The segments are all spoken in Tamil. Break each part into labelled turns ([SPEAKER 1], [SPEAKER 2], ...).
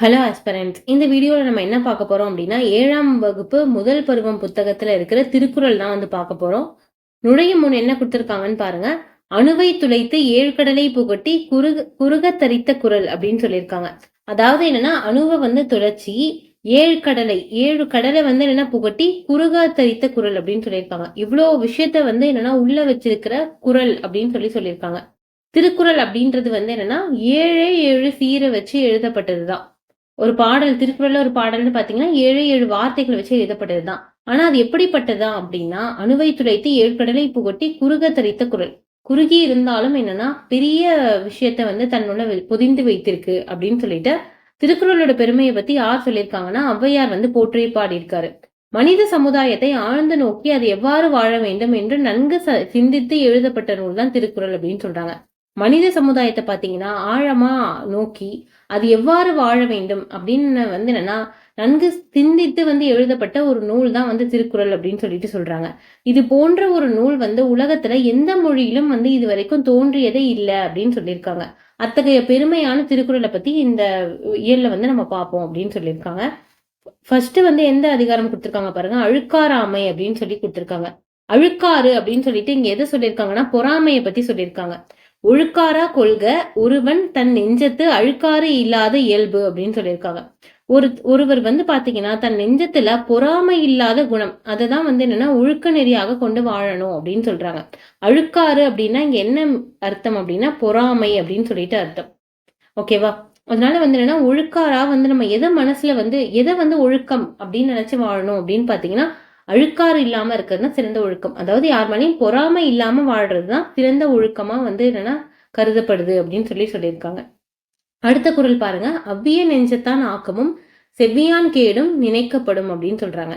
[SPEAKER 1] ஹலோ ஆஸ்பரண்ட்ஸ் இந்த வீடியோவில் நம்ம என்ன பார்க்க போகிறோம் அப்படின்னா ஏழாம் வகுப்பு முதல் பருவம் புத்தகத்தில் இருக்கிற திருக்குறள் தான் வந்து பார்க்க போகிறோம் நுழையும் முன் என்ன கொடுத்துருக்காங்கன்னு பாருங்க அணுவை துளைத்து ஏழ்கடலை புகட்டி குறுக குறுக தரித்த குரல் அப்படின்னு சொல்லியிருக்காங்க அதாவது என்னன்னா அணுவை வந்து துளைச்சி ஏழு கடலை ஏழு கடலை வந்து என்னன்னா புகட்டி குறுக தரித்த குரல் அப்படின்னு சொல்லியிருக்காங்க இவ்வளோ விஷயத்த வந்து என்னன்னா உள்ள வச்சிருக்கிற குரல் அப்படின்னு சொல்லி சொல்லியிருக்காங்க திருக்குறள் அப்படின்றது வந்து என்னன்னா ஏழே ஏழு சீரை வச்சு எழுதப்பட்டதுதான் ஒரு பாடல் திருக்குறள் ஒரு பாடல்னு பாத்தீங்கன்னா ஏழு ஏழு வார்த்தைகள் வச்சு எழுதப்பட்டது தான் ஆனா அது எப்படிப்பட்டதா அப்படின்னா அணுவை துளைத்து கடலை புகட்டி குறுக தரித்த குரல் குறுகி இருந்தாலும் என்னன்னா பெரிய விஷயத்த வந்து தன்னுள்ள பொதிந்து வைத்திருக்கு அப்படின்னு சொல்லிட்டு திருக்குறளோட பெருமையை பத்தி யார் சொல்லியிருக்காங்கன்னா ஔவையார் வந்து போற்றி பாடியிருக்காரு மனித சமுதாயத்தை ஆழ்ந்து நோக்கி அது எவ்வாறு வாழ வேண்டும் என்று நன்கு சிந்தித்து எழுதப்பட்ட நூல் தான் திருக்குறள் அப்படின்னு சொல்றாங்க மனித சமுதாயத்தை பார்த்தீங்கன்னா ஆழமாக நோக்கி அது எவ்வாறு வாழ வேண்டும் அப்படின்னு வந்து என்னன்னா நன்கு சிந்தித்து வந்து எழுதப்பட்ட ஒரு நூல் தான் வந்து திருக்குறள் அப்படின்னு சொல்லிட்டு சொல்றாங்க இது போன்ற ஒரு நூல் வந்து உலகத்துல எந்த மொழியிலும் வந்து இது வரைக்கும் தோன்றியதே இல்லை அப்படின்னு சொல்லியிருக்காங்க அத்தகைய பெருமையான திருக்குறளை பத்தி இந்த இயல்ல வந்து நம்ம பார்ப்போம் அப்படின்னு சொல்லியிருக்காங்க ஃபர்ஸ்ட் வந்து எந்த அதிகாரம் கொடுத்துருக்காங்க பாருங்க அழுக்காராமை அப்படின்னு சொல்லி கொடுத்துருக்காங்க அழுக்காறு அப்படின்னு சொல்லிட்டு இங்க எதை சொல்லியிருக்காங்கன்னா பொறாமையை பத்தி சொல்லியிருக்காங்க உழுக்காரா கொள்க ஒருவன் தன் நெஞ்சத்து அழுக்காறு இல்லாத இயல்பு அப்படின்னு சொல்லியிருக்காங்க ஒரு ஒருவர் வந்து பாத்தீங்கன்னா தன் நெஞ்சத்துல பொறாமை இல்லாத குணம் அதை தான் வந்து என்னன்னா ஒழுக்க நெறியாக கொண்டு வாழணும் அப்படின்னு சொல்றாங்க அழுக்காறு அப்படின்னா இங்க என்ன அர்த்தம் அப்படின்னா பொறாமை அப்படின்னு சொல்லிட்டு அர்த்தம் ஓகேவா அதனால வந்து என்னன்னா ஒழுக்காரா வந்து நம்ம எதை மனசுல வந்து எதை வந்து ஒழுக்கம் அப்படின்னு நினைச்சு வாழணும் அப்படின்னு பாத்தீங்கன்னா அழுக்காறு இல்லாமல் இருக்கிறது தான் சிறந்த ஒழுக்கம் அதாவது யார் மேலேயும் பொறாமை இல்லாமல் வாழ்கிறது தான் சிறந்த ஒழுக்கமாக வந்து என்னென்னா கருதப்படுது அப்படின்னு சொல்லி சொல்லியிருக்காங்க அடுத்த குரல் பாருங்க அவ்விய நெஞ்சத்தான் ஆக்கமும் செவ்வியான் கேடும் நினைக்கப்படும் அப்படின்னு சொல்றாங்க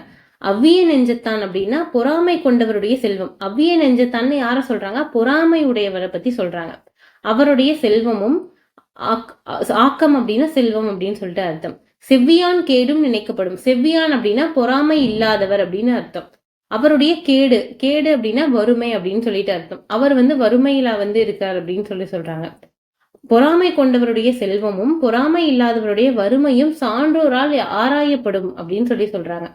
[SPEAKER 1] அவ்விய நெஞ்சத்தான் அப்படின்னா பொறாமை கொண்டவருடைய செல்வம் அவ்விய நெஞ்சத்தான்னு யார சொல்றாங்க பொறாமை உடையவரை பத்தி சொல்றாங்க அவருடைய செல்வமும் ஆக்கம் அப்படின்னா செல்வம் அப்படின்னு சொல்லிட்டு அர்த்தம் செவ்வியான் கேடும் நினைக்கப்படும் செவ்வியான் அப்படின்னா பொறாமை இல்லாதவர் அப்படின்னு அர்த்தம் அவருடைய கேடு கேடு அப்படின்னா வறுமை அப்படின்னு சொல்லிட்டு அர்த்தம் அவர் வந்து வறுமையில வந்து இருக்கார் அப்படின்னு சொல்லி சொல்றாங்க பொறாமை கொண்டவருடைய செல்வமும் பொறாமை இல்லாதவருடைய வறுமையும் சான்றோரால் ஆராயப்படும் அப்படின்னு சொல்லி சொல்றாங்க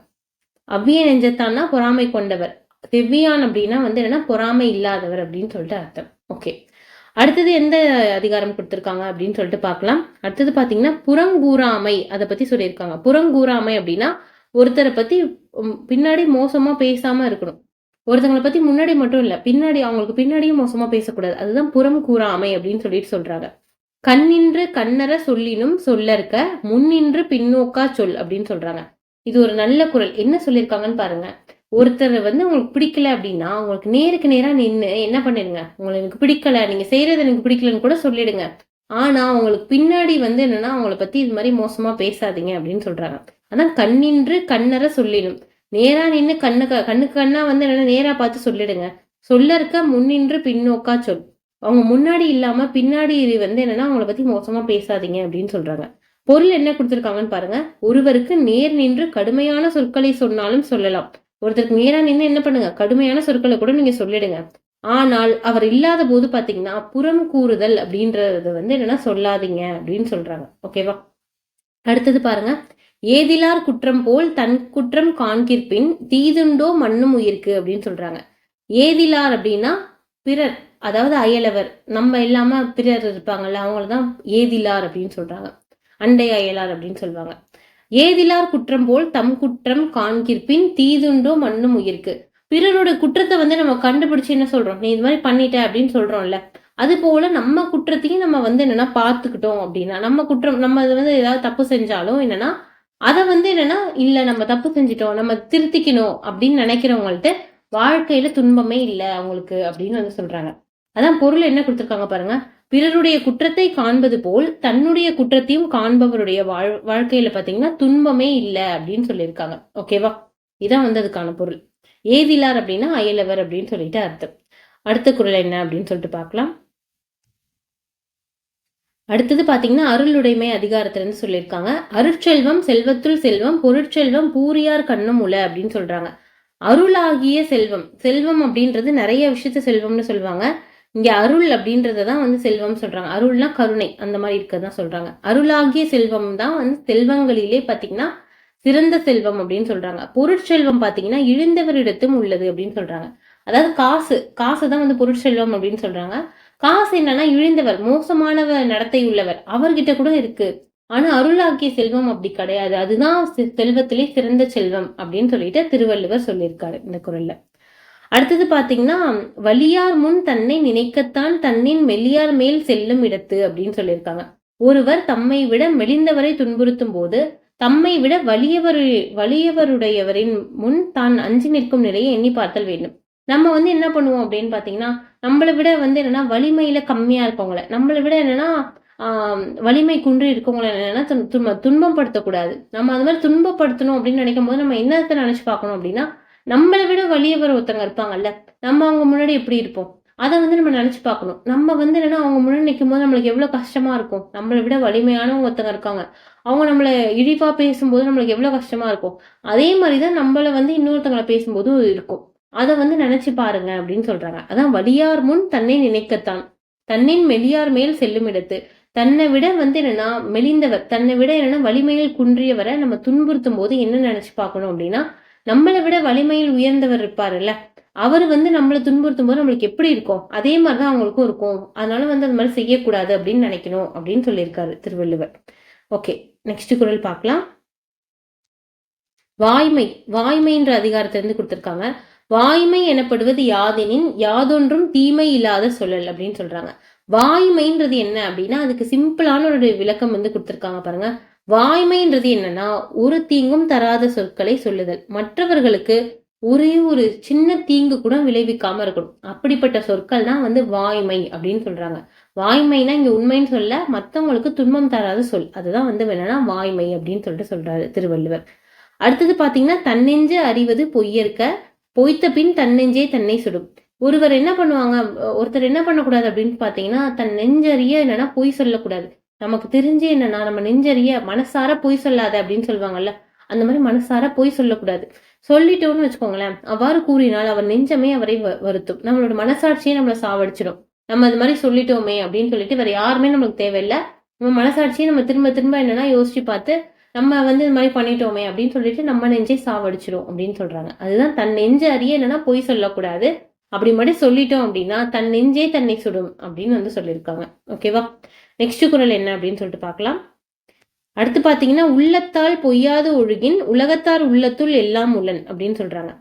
[SPEAKER 1] அவ்விய நெஞ்சத்தான்னா பொறாமை கொண்டவர் செவ்வியான் அப்படின்னா வந்து என்னன்னா பொறாமை இல்லாதவர் அப்படின்னு சொல்லிட்டு அர்த்தம் ஓகே அடுத்தது எந்த அதிகாரம் கொடுத்துருக்காங்க அப்படின்னு சொல்லிட்டு பார்க்கலாம் அடுத்தது பார்த்தீங்கன்னா புறங்கூறாமை அதை பற்றி சொல்லியிருக்காங்க புறங்கூறாமை அப்படின்னா ஒருத்தரை பற்றி பின்னாடி மோசமாக பேசாமல் இருக்கணும் ஒருத்தங்களை பற்றி முன்னாடி மட்டும் இல்லை பின்னாடி அவங்களுக்கு பின்னாடியும் மோசமாக பேசக்கூடாது அதுதான் புறம் கூறாமை அப்படின்னு சொல்லிட்டு சொல்கிறாங்க கண்ணின்று கண்ணற சொல்லினும் சொல்ல இருக்க முன்னின்று பின்னோக்கா சொல் அப்படின்னு சொல்கிறாங்க இது ஒரு நல்ல குரல் என்ன சொல்லியிருக்காங்கன்னு பாருங்க ஒருத்தர் வந்து உங்களுக்கு பிடிக்கல அப்படின்னா உங்களுக்கு நேருக்கு நேராக நின்று என்ன பண்ணிடுங்க உங்களுக்கு எனக்கு பிடிக்கல நீங்கள் செய்கிறது எனக்கு பிடிக்கலன்னு கூட சொல்லிடுங்க ஆனால் உங்களுக்கு பின்னாடி வந்து என்னென்னா அவங்கள பற்றி இது மாதிரி மோசமாக பேசாதீங்க அப்படின்னு சொல்கிறாங்க ஆனால் கண்ணின்று கண்ணரை சொல்லிடும் நேராக நின்று கண்ணு கண்ணுக்கு கண்ணாக வந்து என்னென்னா நேராக பார்த்து சொல்லிடுங்க சொல்ல இருக்க முன்னின்று பின்னோக்கா சொல் அவங்க முன்னாடி இல்லாமல் பின்னாடி வந்து என்னென்னா அவங்கள பற்றி மோசமாக பேசாதீங்க அப்படின்னு சொல்கிறாங்க பொருள் என்ன கொடுத்துருக்காங்கன்னு பாருங்க ஒருவருக்கு நேர் நின்று கடுமையான சொற்களை சொன்னாலும் சொல்லலாம் ஒருத்தருக்கு நேரா நின்று என்ன பண்ணுங்க கடுமையான சொற்களை கூட நீங்க சொல்லிடுங்க ஆனால் அவர் இல்லாத போது பாத்தீங்கன்னா புறம் கூறுதல் அப்படின்றத வந்து என்னன்னா சொல்லாதீங்க அப்படின்னு சொல்றாங்க ஓகேவா அடுத்தது பாருங்க ஏதிலார் குற்றம் போல் தன் குற்றம் காண்கிற்பின் தீதுண்டோ மண்ணும் உயிர்க்கு அப்படின்னு சொல்றாங்க ஏதிலார் அப்படின்னா பிறர் அதாவது அயலவர் நம்ம இல்லாம பிறர் இருப்பாங்கல்ல அவங்கள தான் ஏதிலார் அப்படின்னு சொல்றாங்க அண்டை அயலார் அப்படின்னு சொல்லுவாங்க ஏதிலார் குற்றம் போல் தம் குற்றம் காண்கிற்பின் தீதுண்டோ மண்ணும் உயிர்க்கு பிறரோட குற்றத்தை வந்து நம்ம கண்டுபிடிச்சு என்ன சொல்றோம் நீ இது மாதிரி பண்ணிட்ட அப்படின்னு சொல்றோம்ல அது போல நம்ம குற்றத்தையும் நம்ம வந்து என்னன்னா பார்த்துக்கிட்டோம் அப்படின்னா நம்ம குற்றம் நம்ம அது வந்து ஏதாவது தப்பு செஞ்சாலும் என்னன்னா அதை வந்து என்னன்னா இல்லை நம்ம தப்பு செஞ்சிட்டோம் நம்ம திருத்திக்கணும் அப்படின்னு நினைக்கிறவங்கள்ட்ட வாழ்க்கையில துன்பமே இல்லை அவங்களுக்கு அப்படின்னு வந்து சொல்றாங்க அதான் பொருள் என்ன கொடுத்துருக்காங்க பாருங்க பிறருடைய குற்றத்தை காண்பது போல் தன்னுடைய குற்றத்தையும் காண்பவருடைய வாழ் வாழ்க்கையில பாத்தீங்கன்னா துன்பமே இல்லை அப்படின்னு சொல்லியிருக்காங்க ஓகேவா இதான் வந்து அதுக்கான பொருள் ஏதிலார் அப்படின்னா அயலவர் அப்படின்னு சொல்லிட்டு அர்த்தம் அடுத்த குரல் என்ன அப்படின்னு சொல்லிட்டு பார்க்கலாம் அடுத்தது பாத்தீங்கன்னா அருளுடைமை அதிகாரத்திலிருந்து சொல்லியிருக்காங்க அருட்செல்வம் செல்வத்துள் செல்வம் பொருட்செல்வம் பூரியார் கண்ணும் உல அப்படின்னு சொல்றாங்க அருளாகிய செல்வம் செல்வம் அப்படின்றது நிறைய விஷயத்த செல்வம்னு சொல்லுவாங்க இங்கே அருள் அப்படின்றத தான் வந்து செல்வம் சொல்கிறாங்க அருள்னா கருணை அந்த மாதிரி இருக்கிறதான் சொல்கிறாங்க அருளாகிய செல்வம் தான் வந்து செல்வங்களிலே பார்த்தீங்கன்னா சிறந்த செல்வம் அப்படின்னு சொல்கிறாங்க பொருட்செல்வம் பார்த்தீங்கன்னா இழந்தவரிடத்தும் உள்ளது அப்படின்னு சொல்கிறாங்க அதாவது காசு காசு தான் வந்து பொருட்செல்வம் அப்படின்னு சொல்கிறாங்க காசு என்னன்னா இழந்தவர் மோசமானவர் நடத்தை உள்ளவர் அவர்கிட்ட கூட இருக்கு ஆனா அருளாக்கிய செல்வம் அப்படி கிடையாது அதுதான் செல்வத்திலே சிறந்த செல்வம் அப்படின்னு சொல்லிட்டு திருவள்ளுவர் சொல்லியிருக்காரு இந்த குரல்ல அடுத்தது பார்த்தீங்கன்னா வலியார் முன் தன்னை நினைக்கத்தான் தன்னின் மெல்லியார் மேல் செல்லும் இடத்து அப்படின்னு சொல்லியிருக்காங்க ஒருவர் தம்மை விட மெலிந்தவரை துன்புறுத்தும் போது தம்மை விட வலியவரு வலியவருடையவரின் முன் தான் அஞ்சு நிற்கும் நிலையை எண்ணி பார்த்தல் வேண்டும் நம்ம வந்து என்ன பண்ணுவோம் அப்படின்னு பார்த்தீங்கன்னா நம்மளை விட வந்து என்னன்னா வலிமையில கம்மியா இருக்கவங்கள நம்மளை விட என்னன்னா வலிமை குன்று இருக்கவங்கள என்னன்னா துன்பம் துன்பப்படுத்தக்கூடாது நம்ம அது மாதிரி துன்பப்படுத்தணும் அப்படின்னு நினைக்கும் போது நம்ம என்னத்தை நினைச்சு பார்க்கணும் அப்படின்னா நம்மளை விட வலியவர் ஒருத்தவங்க இருப்பாங்கல்ல நம்ம அவங்க முன்னாடி எப்படி இருப்போம் அதை வந்து நம்ம நினச்சி பார்க்கணும் நம்ம வந்து என்னன்னா அவங்க முன்னாடி நிற்கும் போது நம்மளுக்கு எவ்வளோ கஷ்டமாக இருக்கும் நம்மளை விட வலிமையானவங்க ஒருத்தவங்க இருக்காங்க அவங்க நம்மளை இழிவாக பேசும்போது நம்மளுக்கு எவ்வளோ கஷ்டமாக இருக்கும் அதே மாதிரி தான் நம்மளை வந்து இன்னொருத்தங்களை பேசும்போதும் இருக்கும் அதை வந்து நினச்சி பாருங்க அப்படின்னு சொல்கிறாங்க அதான் வலியார் முன் தன்னை நினைக்கத்தான் தன்னின் மெலியார் மேல் செல்லும் இடத்து தன்னை விட வந்து என்னன்னா மெலிந்தவர் தன்னை விட என்னன்னா வலிமையில் குன்றியவரை நம்ம துன்புறுத்தும் போது என்ன நினச்சி பார்க்கணும் அப்படின்னா நம்மளை விட வலிமையில் உயர்ந்தவர் இருப்பாருல்ல அவர் வந்து நம்மளை துன்புறுத்தும் போது நம்மளுக்கு எப்படி இருக்கும் அதே மாதிரி தான் அவங்களுக்கும் இருக்கும் அதனால வந்து அந்த மாதிரி செய்யக்கூடாது அப்படின்னு நினைக்கணும் அப்படின்னு சொல்லியிருக்காரு திருவள்ளுவர் ஓகே நெக்ஸ்ட் குரல் பார்க்கலாம் வாய்மை வாய்மைன்ற அதிகாரத்திலிருந்து கொடுத்துருக்காங்க வாய்மை எனப்படுவது யாதெனின் யாதொன்றும் தீமை இல்லாத சொல்லல் அப்படின்னு சொல்றாங்க வாய்மைன்றது என்ன அப்படின்னா அதுக்கு சிம்பிளான ஒரு விளக்கம் வந்து கொடுத்துருக்காங்க பாருங்க வாய்மைன்றது என்னன்னா ஒரு தீங்கும் தராத சொற்களை சொல்லுதல் மற்றவர்களுக்கு ஒரே ஒரு சின்ன தீங்கு கூட விளைவிக்காம இருக்கணும் அப்படிப்பட்ட சொற்கள் தான் வந்து வாய்மை அப்படின்னு சொல்றாங்க வாய்மைனா இங்க உண்மைன்னு சொல்ல மற்றவங்களுக்கு துன்பம் தராத சொல் அதுதான் வந்து வேணா வாய்மை அப்படின்னு சொல்லிட்டு சொல்றாரு திருவள்ளுவர் அடுத்தது பாத்தீங்கன்னா தன்னெஞ்சு அறிவது பொய்யற்க பொய்த்த பின் தன்னெஞ்சே தன்னை சுடும் ஒருவர் என்ன பண்ணுவாங்க ஒருத்தர் என்ன பண்ணக்கூடாது அப்படின்னு பார்த்தீங்கன்னா தன் நெஞ்சறிய என்னன்னா பொய் சொல்லக்கூடாது நமக்கு தெரிஞ்சு என்னன்னா நம்ம நெஞ்சறிய மனசார பொய் சொல்லாத அப்படின்னு சொல்லுவாங்கல்ல அந்த மாதிரி மனசார பொய் சொல்லக்கூடாது சொல்லிட்டோம்னு வச்சுக்கோங்களேன் அவ்வாறு கூறினால் அவர் நெஞ்சமே அவரை வருத்தும் நம்மளோட மனசாட்சியை நம்மளை சாவடிச்சிடும் நம்ம அது மாதிரி சொல்லிட்டோமே அப்படின்னு சொல்லிட்டு வேற யாருமே நம்மளுக்கு தேவையில்லை நம்ம மனசாட்சியை நம்ம திரும்ப திரும்ப என்னன்னா யோசிச்சு பார்த்து நம்ம வந்து இது மாதிரி பண்ணிட்டோமே அப்படின்னு சொல்லிட்டு நம்ம நெஞ்சை சாவடிச்சிடும் அப்படின்னு சொல்றாங்க அதுதான் தன் நெஞ்ச அறிய என்னன்னா பொய் சொல்லக்கூடாது அப்படி மட்டும் சொல்லிட்டோம் அப்படின்னா தன் நெஞ்சே தன்னை சுடும் அப்படின்னு வந்து சொல்லியிருக்காங்க ஓகேவா நெக்ஸ்ட் குரல் என்ன அப்படின்னு சொல்லிட்டு பார்க்கலாம் அடுத்து பார்த்தீங்கன்னா உள்ளத்தால் பொய்யாது ஒழுகின் உலகத்தார் உள்ளத்துள் எல்லாம் உள்ளன் அப்படின்னு சொல்றாங்க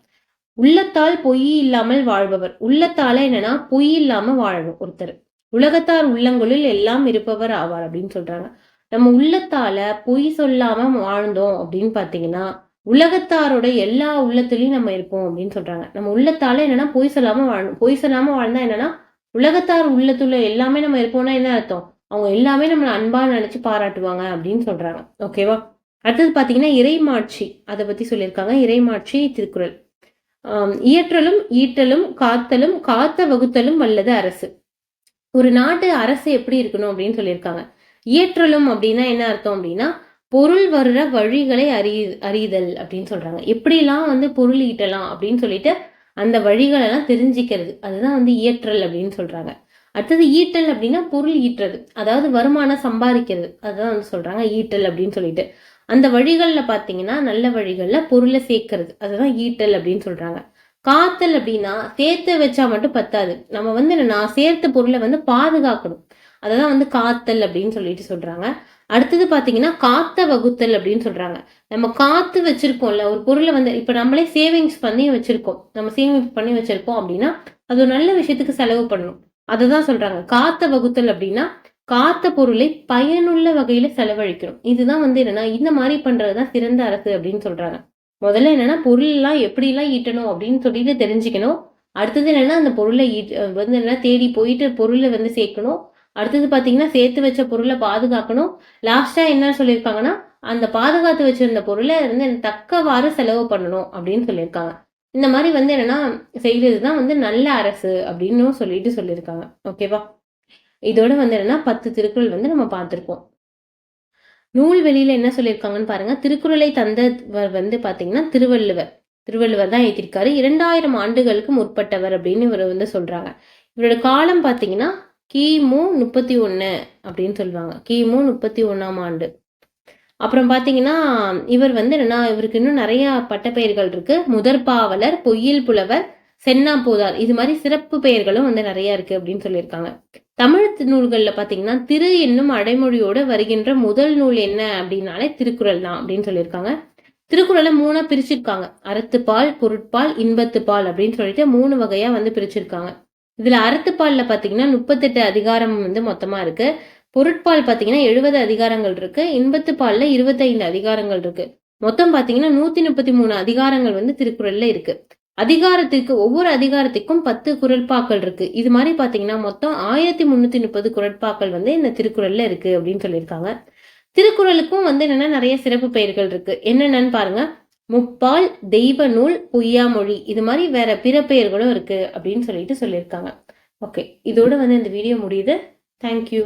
[SPEAKER 1] உள்ளத்தால் பொய் இல்லாமல் வாழ்பவர் உள்ளத்தால என்னன்னா பொய் இல்லாம வாழணும் ஒருத்தர் உலகத்தார் உள்ளங்களில் எல்லாம் இருப்பவர் ஆவார் அப்படின்னு சொல்றாங்க நம்ம உள்ளத்தால பொய் சொல்லாம வாழ்ந்தோம் அப்படின்னு பாத்தீங்கன்னா உலகத்தாரோட எல்லா உள்ளத்துலயும் நம்ம இருப்போம் அப்படின்னு சொல்றாங்க நம்ம உள்ளத்தால என்னன்னா பொய் சொல்லாம வாழணும் பொய் சொல்லாம வாழ்ந்தா என்னன்னா உலகத்தார் உள்ளத்துல எல்லாமே நம்ம இருப்போம்னா என்ன அர்த்தம் அவங்க எல்லாமே நம்மளை அன்பாக நினச்சி பாராட்டுவாங்க அப்படின்னு சொல்கிறாங்க ஓகேவா அடுத்தது பார்த்தீங்கன்னா இறைமாட்சி அதை பற்றி சொல்லியிருக்காங்க இறைமாட்சி திருக்குறள் இயற்றலும் ஈட்டலும் காத்தலும் காத்த வகுத்தலும் வல்லது அரசு ஒரு நாட்டு அரசு எப்படி இருக்கணும் அப்படின்னு சொல்லியிருக்காங்க இயற்றலும் அப்படின்னா என்ன அர்த்தம் அப்படின்னா பொருள் வர்ற வழிகளை அறி அறிதல் அப்படின்னு சொல்றாங்க எப்படிலாம் வந்து பொருள் ஈட்டலாம் அப்படின்னு சொல்லிட்டு அந்த வழிகளெல்லாம் தெரிஞ்சுக்கிறது அதுதான் வந்து இயற்றல் அப்படின்னு சொல்றாங்க அடுத்தது ஈட்டல் அப்படின்னா பொருள் ஈட்டுறது அதாவது வருமானம் சம்பாதிக்கிறது அதுதான் வந்து சொல்கிறாங்க ஈட்டல் அப்படின்னு சொல்லிட்டு அந்த வழிகளில் பார்த்தீங்கன்னா நல்ல வழிகளில் பொருளை சேர்க்கறது அதுதான் ஈட்டல் அப்படின்னு சொல்கிறாங்க காத்தல் அப்படின்னா சேர்த்து வச்சா மட்டும் பத்தாது நம்ம வந்து நான் சேர்த்த பொருளை வந்து பாதுகாக்கணும் அதை தான் வந்து காத்தல் அப்படின்னு சொல்லிட்டு சொல்கிறாங்க அடுத்தது பார்த்தீங்கன்னா காத்த வகுத்தல் அப்படின்னு சொல்கிறாங்க நம்ம காத்து வச்சுருக்கோம்ல ஒரு பொருளை வந்து இப்போ நம்மளே சேவிங்ஸ் பண்ணி வச்சுருக்கோம் நம்ம சேமிப்பு பண்ணி வச்சுருக்கோம் அப்படின்னா அது ஒரு நல்ல விஷயத்துக்கு செலவு பண்ணணும் அதுதான் சொல்றாங்க காத்த வகுத்தல் அப்படின்னா காத்த பொருளை பயனுள்ள வகையில செலவழிக்கணும் இதுதான் வந்து என்னன்னா இந்த மாதிரி பண்றதுதான் சிறந்த அரசு அப்படின்னு சொல்றாங்க முதல்ல என்னன்னா பொருள் எல்லாம் எப்படி எல்லாம் ஈட்டணும் அப்படின்னு சொல்லிட்டு தெரிஞ்சுக்கணும் அடுத்தது என்னன்னா அந்த பொருளை வந்து என்ன தேடி போயிட்டு பொருளை வந்து சேர்க்கணும் அடுத்தது பாத்தீங்கன்னா சேர்த்து வச்ச பொருளை பாதுகாக்கணும் லாஸ்டா என்ன சொல்லியிருக்காங்கன்னா அந்த பாதுகாத்து வச்சிருந்த பொருளை வந்து தக்கவாறு செலவு பண்ணணும் அப்படின்னு சொல்லியிருக்காங்க இந்த மாதிரி வந்து என்னன்னா செய்கிறது தான் வந்து நல்ல அரசு அப்படின்னு சொல்லிட்டு சொல்லியிருக்காங்க ஓகேவா இதோட வந்து என்னன்னா பத்து திருக்குறள் வந்து நம்ம பார்த்துருக்கோம் நூல் வெளியில் என்ன சொல்லியிருக்காங்கன்னு பாருங்கள் திருக்குறளை தந்தவர் வந்து பாத்தீங்கன்னா திருவள்ளுவர் திருவள்ளுவர் தான் எழுதியிருக்காரு இரண்டாயிரம் ஆண்டுகளுக்கு முற்பட்டவர் அப்படின்னு இவர் வந்து சொல்கிறாங்க இவரோட காலம் பார்த்தீங்கன்னா கிமு முப்பத்தி ஒன்று அப்படின்னு சொல்லுவாங்க கிமு முப்பத்தி ஒன்றாம் ஆண்டு அப்புறம் பார்த்தீங்கன்னா இவர் வந்து என்னென்னா இவருக்கு இன்னும் நிறையா பட்டப்பெயர்கள் இருக்குது முதற்பாவலர் பொய்யில் புலவர் சென்னா இது மாதிரி சிறப்பு பெயர்களும் வந்து நிறையா இருக்குது அப்படின்னு சொல்லியிருக்காங்க தமிழ் நூல்களில் பார்த்தீங்கன்னா திரு என்னும் அடைமொழியோடு வருகின்ற முதல் நூல் என்ன அப்படின்னாலே திருக்குறள் தான் அப்படின்னு சொல்லியிருக்காங்க திருக்குறளை மூணாக பிரிச்சிருக்காங்க அறத்துப்பால் பொருட்பால் இன்பத்துப்பால் அப்படின்னு சொல்லிட்டு மூணு வகையாக வந்து பிரிச்சிருக்காங்க இதில் அறத்துப்பாலில் பார்த்தீங்கன்னா முப்பத்தெட்டு அதிகாரம் வந்து மொத்தமாக இருக்குது பொருட்பால் பார்த்தீங்கன்னா எழுபது அதிகாரங்கள் இருக்கு இன்பத்து பாலில் இருபத்தைந்து அதிகாரங்கள் இருக்கு மொத்தம் பார்த்தீங்கன்னா நூத்தி முப்பத்தி மூணு அதிகாரங்கள் வந்து திருக்குறள்ல இருக்கு அதிகாரத்திற்கு ஒவ்வொரு அதிகாரத்திற்கும் பத்து குரட்பாக்கள் இருக்கு இது மாதிரி பாத்தீங்கன்னா மொத்தம் ஆயிரத்தி முன்னூத்தி முப்பது குரட்பாக்கள் வந்து இந்த திருக்குறள்ல இருக்கு அப்படின்னு சொல்லியிருக்காங்க திருக்குறளுக்கும் வந்து என்னன்னா நிறைய சிறப்பு பெயர்கள் இருக்கு என்னென்னு பாருங்க முப்பால் தெய்வ நூல் பொய்யாமொழி இது மாதிரி வேற பிற பெயர்களும் இருக்கு அப்படின்னு சொல்லிட்டு சொல்லியிருக்காங்க ஓகே இதோட வந்து இந்த வீடியோ முடியுது தேங்க்யூ